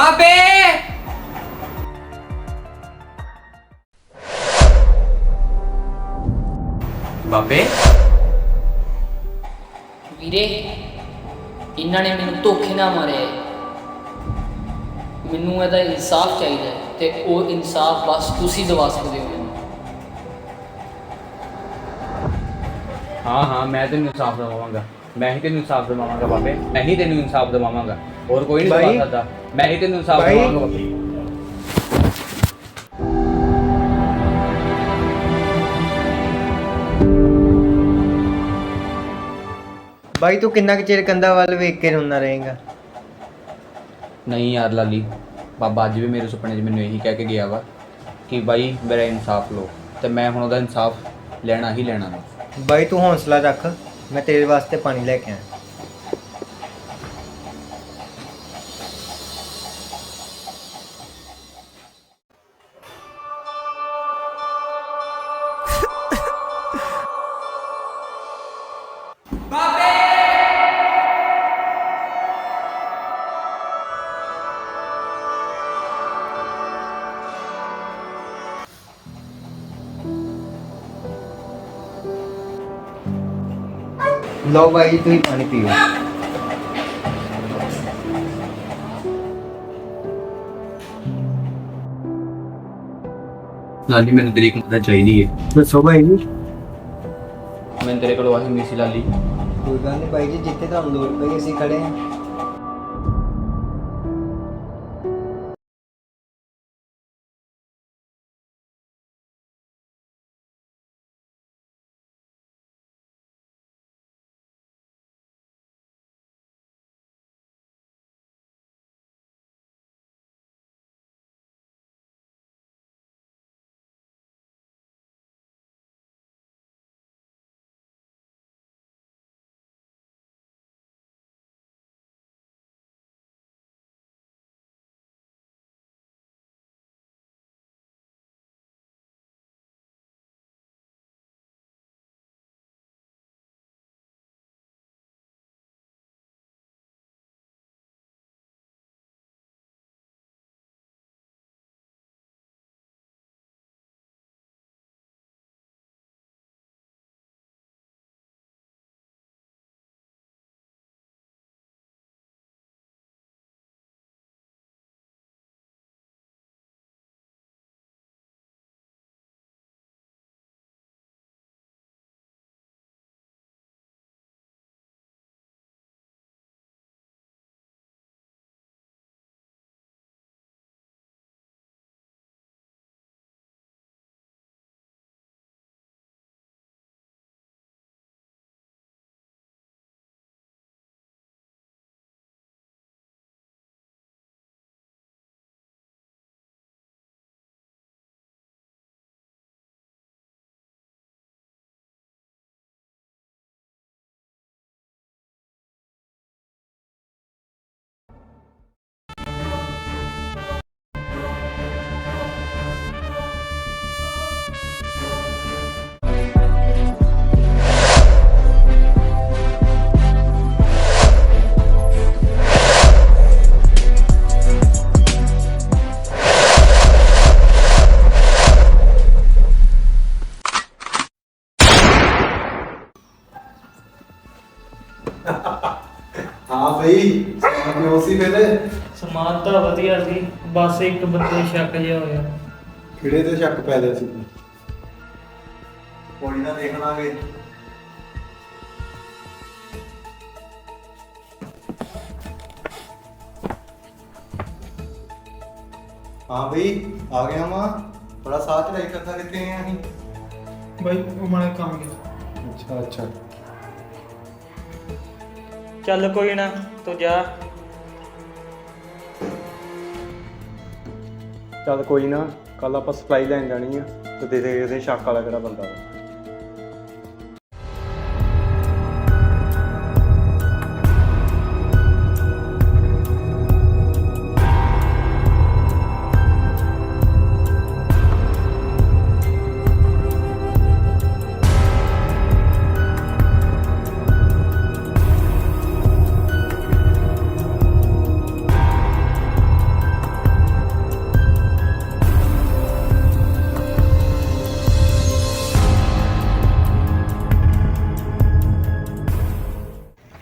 ਬਾਬੇ! ਬਾਬੇ? ਵੀਰੇ ਇਹਨਾਂ ਨੇ ਮੈਨੂੰ ਧੋਖੇ ਨਾਲ ਮਾਰਿਆ ਹੈ ਮੈਨੂੰ ਇਹਦਾ ਇਨਸਾਫ ਚਾਹੀਦਾ ਹੈ ਤੇ ਉਹ ਇਨਸਾਫ ਬਸ ਤੁਸੀਂ ਦਵਾ ਸਕਦੇ ਹੋ ਮੈਨੂੰ। ਹਾਂ ਹਾਂ ਮੈਂ ਤੈਨੂੰ ਇਨਸਾਫ ਦਿਵਾਵਾਂਗਾ। ਮੈਂ ਹੀ ਤੈਨੂੰ ਇਨਸਾਫ ਦਿਵਾਵਾਂਗਾ ਬਾਬੇ। ਮੈਂ ਹੀ ਤੈਨੂੰ ਇਨਸਾਫ ਦਿਵਾਵਾਂਗਾ। ਹੋਰ ਕੋਈ ਨਹੀਂ ਬਾਈ। ਦਵਾ ਸਕਦਾ। ਮੈਂ ਹੀ ਤੈਨੂੰ ਇਨਸਾਫ ਬਾਬੇ ਬਾਈ ਤੂੰ ਕਿੰਨਾ ਕੁ ਚਿਰ ਕੰਦਾ ਵੱਲ ਵੇਖ ਕੇ ਰੋਂਦਾ ਰਹੇਗਾ? ਨਹੀਂ ਯਾਰ ਲਾਲੀ ਬਾਬਾ ਅੱਜ ਵੀ ਮੇਰੇ ਸੁਪਨੇ 'ਚ ਮੈਨੂੰ ਇਹੀ ਕਹਿ ਕੇ ਗਿਆ ਵਾ ਕਿ ਬਾਈ ਮੇਰਾ ਇਨਸਾਫ ਲਓ ਤੇ ਮੈਂ ਹੁਣ ਉਹਦਾ ਇਨਸਾਫ ਲੈਣਾ ਹੀ ਲੈਣਾ ਵਾ। ਬਾਈ ਤੂੰ ਹੌਸਲਾ ਰੱਖ ਮੈਂ ਤੇਰੇ ਵਾਸਤੇ ਪਾਣੀ ਲੈ ਕੇ ਆਇਆ। ਲਓ ਬਾਈ ਤੁਸੀਂ ਪਾਣੀ ਪੀਓ ਲਾਲੀ ਮੈਨੂੰ ਤੇਰੀ ਇੱਕ ਮਦਦ ਚਾਹੀਦੀ ਹੈ। ਦੱਸੋ ਬਾਈ ਜੀ। ਮੈਨੂੰ ਤੇਰੇ ਕੋਲ ਆਹੀ ਉਮੀਦ ਸੀ ਲਾਲੀ ਕੋਈ ਗੱਲ ਨਹੀਂ ਬਾਈ ਜੀ ਜਿੱਥੇ ਤੁਹਾਨੂੰ ਲੋੜ ਪਈ ਅਸੀਂ ਖੜੇ ਹਾਂ। ਬਈ ਕਿਉਂ ਸੀ ਫਿਰ। ਸਮਾਨ ਤਾਂ ਵਧੀਆ ਸੀ ਬਸ ਇੱਕ ਬੰਦੇ ਸ਼ੱਕ ਜਿਹਾ ਹੋਇਆ ਕਿਹੜੇ ਤੇ ਸ਼ੱਕ ਪੈ ਗਿਆ ਸੀ? ਕੋਈ ਨਾ ਦੇਖ ਲਾਂਗੇ। ਹਾਂ ਬਈ ਆ ਗਿਆ ਮਾਂ ਥੋੜਾ ਸਾਥ ਲੈ ਕਰਦਾ ਕਿੱਥੇ ਆ ਅਸੀਂ? ਬਾਈ ਉਹ ਮਾੜਾ ਕੰਮ ਗਿਆ। ਅੱਛਾ ਅੱਛਾ। ਚੱਲ ਕੋਈ ਨਾ। ਤੂੰ ਜਾ। ਚੱਲ ਕੋਈ ਨਾ ਕੱਲ ਆਪਾਂ ਸਪਲਾਈ ਲੈਣ ਜਾਣੀ ਆ, ਤੇ ਦੇ ਦੇ ਇਹਦੇ ਸ਼ੱਕ ਵਾਲਾ ਕਿਹੜਾ ਬੰਦਾ ਵਾ।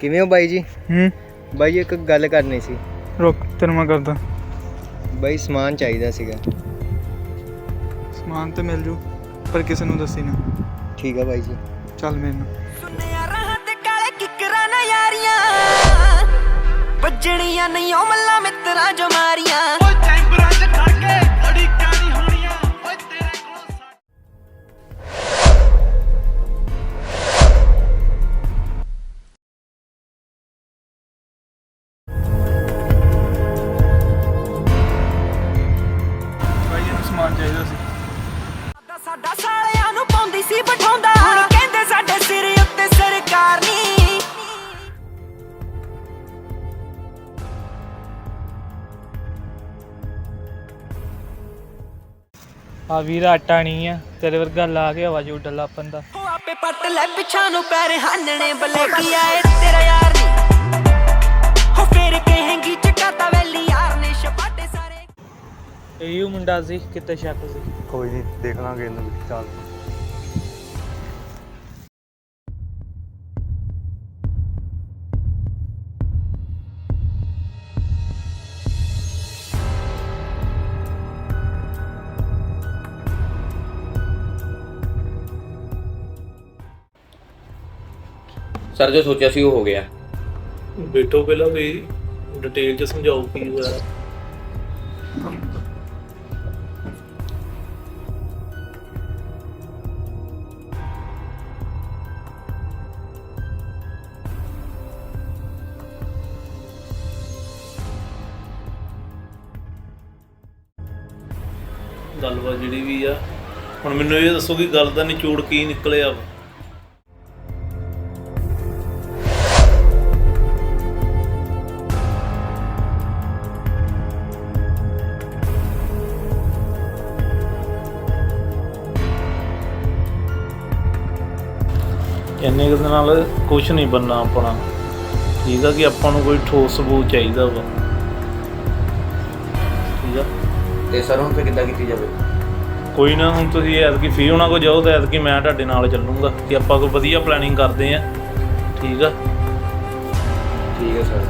ਕਿਵੇਂ ਹੋ ਬਾਈ ਜੀ? ਹੂੰ। ਬਾਈ ਇੱਕ ਗੱਲ ਕਰਨੀ ਸੀ। ਰੁਕ ਤੈਨੂੰ ਮੈਂ ਕਰਦਾ। ਬਾਈ ਸਮਾਨ ਚਾਹੀਦਾ ਸੀਗਾ। ਸਮਾਨ ਤੇ ਮਿਲ ਜੂ ਪਰ ਕਿਸੇ ਨੂੰ ਦੱਸੀ ਨਾ। ਠੀਕ ਆ ਬਾਈ ਜੀ। ਚੱਲ ਮੇਰੇ ਨਾਲ ਸੁਨਿਆ ਰਾਹਾਂ ਤੇ ਕਾਲੇ ਕਿਕਰਾਂ ਨਾ ਯਾਰੀਆਂ ਵੱਜਣੀਆਂ ਨਹੀਂ ਉਹ ਮੱਲਾ ਮਿੱਤਰਾਂ ਜੋ ਮਾਰੀਆਂ। ਆ ਵੀਰ ਆਟਾ ਨਹੀਂ ਆ ਤੇਰੇ ਵਰਗਾ ਲਾ ਕੇ ਹਵਾ ਜੋ ਡੱਲਾ ਪੰਦਾ। ਉਹ ਆਪੇ ਪੱਟ ਲੈ ਪਿਛਾਂ ਨੂੰ ਪੈਰ ਹਾਨਣੇ ਬਲੇਕੀ ਆਏ ਤੇਰਾ ਯਾਰ ਨਹੀਂ ਹੋ ਫੇਰ ਕਹੇਂਗੀ ਚਕਾਤਾ ਵੈਲੀ ਯਾਰ ਨੇ ਛਪਾਟੇ ਸਾਰੇ। ਇਹ ਉਹ ਮੁੰਡਾ ਸੀ ਕਿਤੇ ਸ਼ੱਕ ਸੀ। ਕੋਈ ਨਹੀਂ ਦੇਖ ਲਾਂਗੇ ਇਹਨੂੰ ਵੀ ਚੱਲ। ਸਰ, ਜੋ ਸੋਚਿਆ ਸੀ ਉਹ ਹੋ ਗਿਆ। ਬੈਠੋ ਪਹਿਲਾਂ ਵੀ ਡਿਟੇਲ ਚ ਸਮਝਾਓ ਕੀ ਹੋਇਆ। ਗੱਲਬਾਤ ਜਿਹੜੀ ਵੀ ਆ, ਹੁਣ ਮੈਨੂੰ ਇਹ ਦੱਸੋ ਕਿ ਗੱਲ ਦਾ ਨਿਚੋੜ ਕੀ ਨਿਕਲਿਆ ਵਾ? ਇੰਨੇ ਦੇ ਨਾਲ ਕੁਝ ਨਹੀਂ ਬੰਨਾ ਆਪਣਾ। ਠੀਕ ਆ ਕਿ ਆਪਾਂ ਨੂੰ ਕੋਈ ਠੋਸ ਸਬੂਤ ਚਾਹੀਦਾ ਵਾ। ਠੀਕ ਆ? ਤੇ ਸਰ ਹੁਣ ਫਿਰ ਕਿੱਦਾਂ ਕੀਤੀ ਜਾਵੇ? ਕੋਈ ਨਾ ਹੁਣ ਤੁਸੀਂ ਐਤਕੀ ਫੀ ਉਹਨਾਂ ਕੋ ਜਾਓ ਤਾਂ ਐਤਕੀ ਮੈਂ ਤੁਹਾਡੇ ਨਾਲ ਚੱਲੂੰਗਾ ਕਿ ਆਪਾਂ ਕੋਈ ਵਧੀਆ ਪਲੈਨਿੰਗ ਕਰਦੇ ਆ। ਠੀਕ ਆ? ਠੀਕ ਹੈ ਸਰ।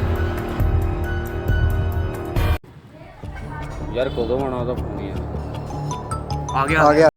ਯਾਰ ਕਦੋਂ ਆਉਣਾ ਉਹਦਾ ਫੋਨ ਆ ਗਿਆ ਆ ਗਿਆ।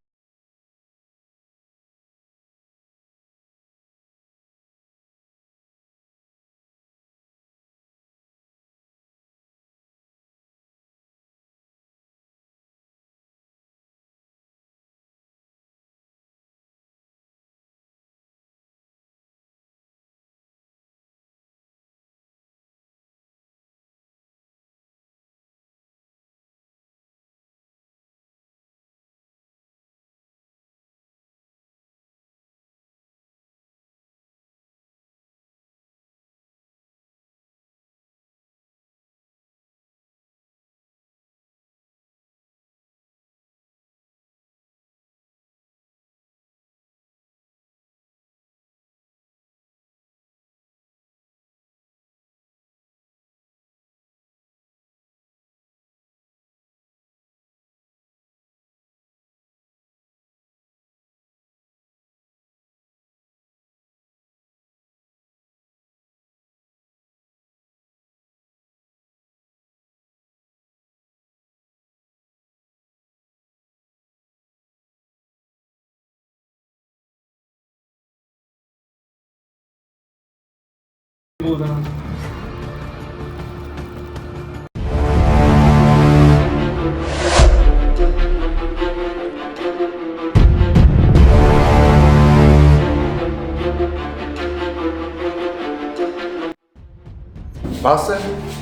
ਬਸ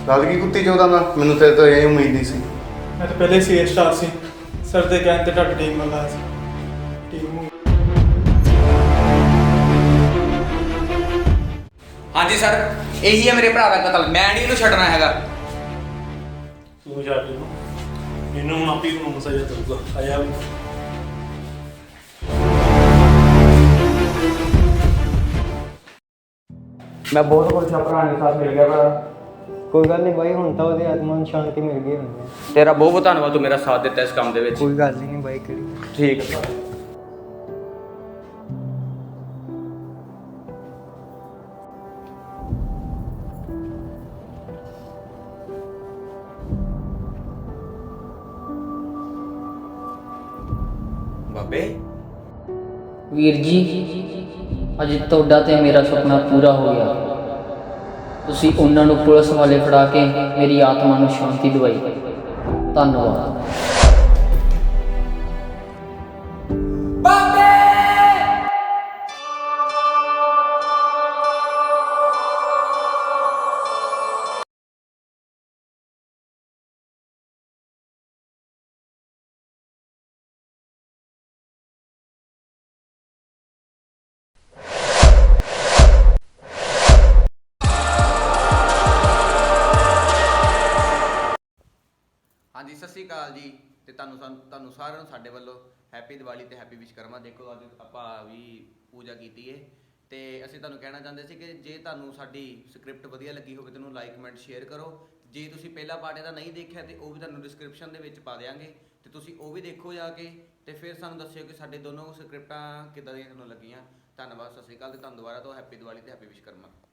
ਗੱਲ ਕੀ ਕੁੱਤੀ ਚੋਦਾ ਨਾ ਮੈਨੂੰ ਤੇਰੇ ਤੋਂ ਇਹ ਉਮੀਦ ਨਹੀਂ ਸੀ। ਮੈਂ ਤਾਂ ਪਹਿਲੇ ਸੀ ਸਟਾਰ ਸੀ। ਸਰ ਦੇ ਕਹਿਣ ਤੇ ਤੁਹਾਡੀ ਟੀਮ ਵੱਲ ਆਇਆ ਸੀ। ਟੀਮ ਹਾਂਜੀ ਸਰ। ਇਹੀ ਹੈ ਮੇਰੇ ਭਰਾ ਦਾ ਕਤਲ। ਮੈਂ ਨਹੀਂ ਇਹਨੂੰ ਛੱਡਣਾ ਹੈਗਾ। ਤੂੰ ਜਾ ਕੇ ਇਹਨੂੰ ਹੁਣ ਆਪੀ ਨੂੰ ਸਜ਼ਾ ਦਊਗਾ। ਆਇਆ ਵੀ ਮੈਂ ਬਹੁਤ ਹਾਂ ਭਰਾ ਨੇ ਸਾਥ ਮਿਲ ਗਿਆ ਭਰਾ। ਕੋਈ ਗੱਲ ਨਹੀਂ ਬਾਈ ਹੁਣ ਤਾਂ ਉਹਦੇ ਆਤਮਾ ਨੂੰ ਸ਼ਾਂਤੀ ਮਿਲ ਗਈ ਹੁੰਦੀ ਹੈ। ਤੇਰਾ ਬਹੁਤ ਬਹੁਤ ਧੰਨਵਾਦ ਤੂੰ ਮੇਰਾ ਸਾਥ ਦਿੱਤਾ ਇਸ ਕੰਮ ਦੇ ਵਿੱਚ। ਕੋਈ ਗੱਲ ਨਹੀਂ ਬਾਈ ਕਿਹੜੀ ਠੀਕ ਹੈ। ਬਾਬੇ। ਵੀਰ ਜੀ, ਅੱਜ ਤੁਹਾਡਾ ਤੇ ਮੇਰਾ ਸੁਪਨਾ ਪੂਰਾ ਹੋ ਗਿਆ। ਤੁਸੀਂ ਉਹਨਾਂ ਨੂੰ ਪੁਲਿਸ ਵਾਲੇ ਫੜਾ ਕੇ ਮੇਰੀ ਆਤਮਾ ਨੂੰ ਸ਼ਾਂਤੀ ਦਿਵਾਈ। ਧੰਨਵਾਦ। ਅਕਾਲ ਜੀ ਤੇ ਤੁਹਾਨੂੰ ਸਾਨੂੰ- ਤੁਹਾਨੂੰ ਸਾਰਿਆਂ ਨੂੰ ਸਾਡੇ ਵੱਲੋਂ ਹੈਪੀ ਦੀਵਾਲੀ ਤੇ ਹੈਪੀ ਵਿਸ਼ਕਰਮਾ। ਦੇਖੋ, ਅੱਜ ਆਪਾਂ ਵੀ ਪੂਜਾ ਕੀਤੀ ਏ ਤੇ ਅਸੀਂ ਤੁਹਾਨੂੰ ਕਹਿਣਾ ਚਾਹੁੰਦੇ ਸੀ ਕਿ ਜੇ ਤੁਹਾਨੂੰ ਸਾਡੀ ਸਕ੍ਰਿਪਟ ਵਧੀਆ ਲੱਗੀ ਹੋਵੇ ਤਾਂ ਉਹਨੂੰ ਲਾਈਕ, ਕਮੈਂਟ, ਸ਼ੇਅਰ ਕਰੋ। ਜੇ ਤੁਸੀਂ ਪਹਿਲਾ ਪਾਰਟ ਇਹਦਾ ਨਹੀਂ ਦੇਖਿਆ ਤੇ ਉਹ ਵੀ ਤੁਹਾਨੂੰ ਡਿਸਕ੍ਰਿਪਸ਼ਨ ਦੇ ਵਿੱਚ ਪਾ ਦੇਵਾਂਗੇ ਤੇ ਤੁਸੀਂ ਉਹ ਵੀ ਦੇਖੋ ਜਾ ਕੇ ਤੇ ਫਿਰ ਸਾਨੂੰ ਦੱਸਿਓ ਕਿ ਸਾਡੇ ਦੋਨੋਂ ਸਕ੍ਰਿਪਟਾਂ ਕਿੱਦਾਂ ਦੀਆਂ ਤੁਹਾਨੂੰ ਲੱਗੀਆਂ। ਧੰਨਵਾਦ, ਸਤਿ ਸ਼੍ਰੀ ਅਕਾਲ ਤੇ ਤੁਹਾਨੂੰ ਦੁਬਾਰਾ ਤੋਂ ਹੈਪੀ ਦੀਵਾਲੀ ਤੇ ਹੈਪੀ ਵਿਸ਼ਕਰਮਾ।